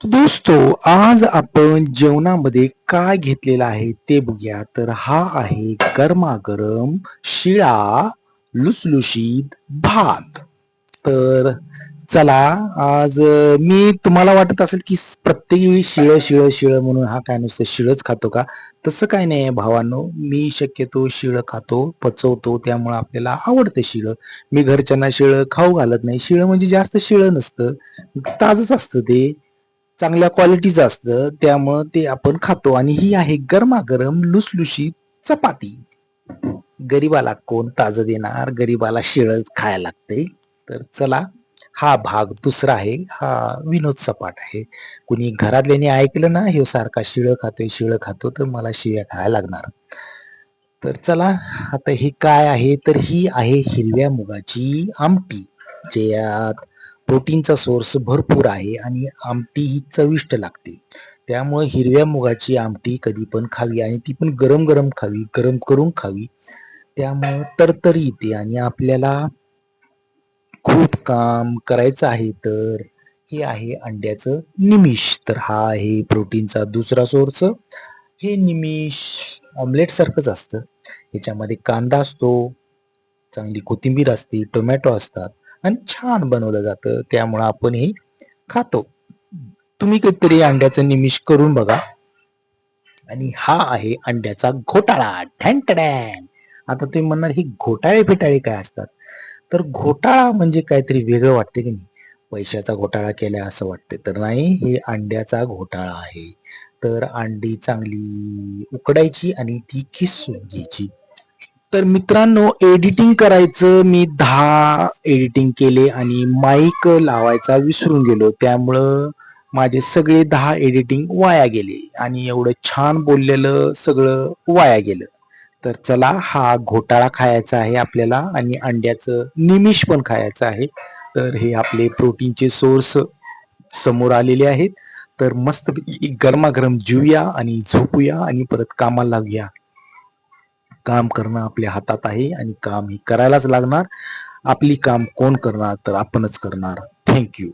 दोस्तो आज आपण जेवणामध्ये काय घेतलेलं आहे ते बघूया. तर हा आहे गरमागरम शिळा लुसलुशीत भात. तर चला आज मी तुम्हाला वाटत असेल की प्रत्येक वेळी शिळ शिळ शिळ म्हणून हा काय नुसतं शिळच खातो का? तसं काय नाही भावांनो. मी शक्यतो शिळ खातो पचवतो त्यामुळे आपल्याला आवडतं शिळ. मी घरच्यांना शिळ खाऊ घालत नाही. शिळ म्हणजे जास्त शिळ नसतं. ताजच असतं ते. चांगल्या क्वालिटीचं असतं त्यामुळं ते आपण खातो. आणि ही आहे गरमागरम लुसलुशीत चपाती. गरीबाला कोण ताज देणार? गरीबाला शिळ खायला लागते तर चला हा भाग दुसरा आहे. हा विनोद सपाट आहे. कुणी घरातल्याने ऐकलं ना हे सारखा शिळ खातोय शिळ खातो तर मला शिळ्या खायला लागणार. तर चला आता हे काय आहे? तर ही आहे हिरव्या मुगाची आमटी. ज्यात प्रोटीनचा सोर्स भरपूर आहे आणि आमटी ही चविष्ट लागते. त्यामुळे हिरव्या मुगाची आमटी कधी पण खावी आणि ती पण गरम गरम खावी गरम करून खावी. त्यामुळे तरतरी येते आणि आपल्याला खूप काम करायचं आहे तर हे आहे अंड्याचं निमिष. तर हा आहे प्रोटीनचा दुसरा सोर्स. हे निमिष ऑमलेट सारखंच असतं. याच्यामध्ये कांदा असतो चांगली कोथिंबीर असते टोमॅटो असतात. आणि छान बनवलं जातं. त्यामुळं आपण हे खातो. तुम्ही कधीतरी अंड्याचं निमिष करून बघा. आणि हा आहे अंड्याचा घोटाळा. ठॅन आता तुम्ही म्हणणार हे घोटाळे फिटाळे काय असतात? तर घोटाळा म्हणजे काहीतरी वेगळं वाटते की नाही? पैशाचा घोटाळा केलाय असं वाटते. तर नाही हे अंड्याचा घोटाळा आहे. तर अंडी चांगली उकडायची आणि ती खिसून घ्यायची. तर मित्रांनो एडिटिंग करायचं मी दहा एडिटिंग केले आणि माईक लावायचा विसरून गेलो. त्यामुळं माझे सगळे दहा एडिटिंग वाया गेले आणि एवढं छान बोललेलं सगळं वाया गेलं. तर चला हा घोटाळा खायचा आहे आपल्याला आणि अंड्याचं निमिष पण खायचं आहे. तर हे आपले प्रोटीनचे सोर्स समोर आलेले आहेत. तर मस्त गरमागरम जेऊया आणि झोपूया आणि परत कामाला लागूया. काम करणं आपल्या हातात आहे आणि काम हे करायलाच लागणार. आपली काम कोण करणार तर आपणच करणार. थँक्यू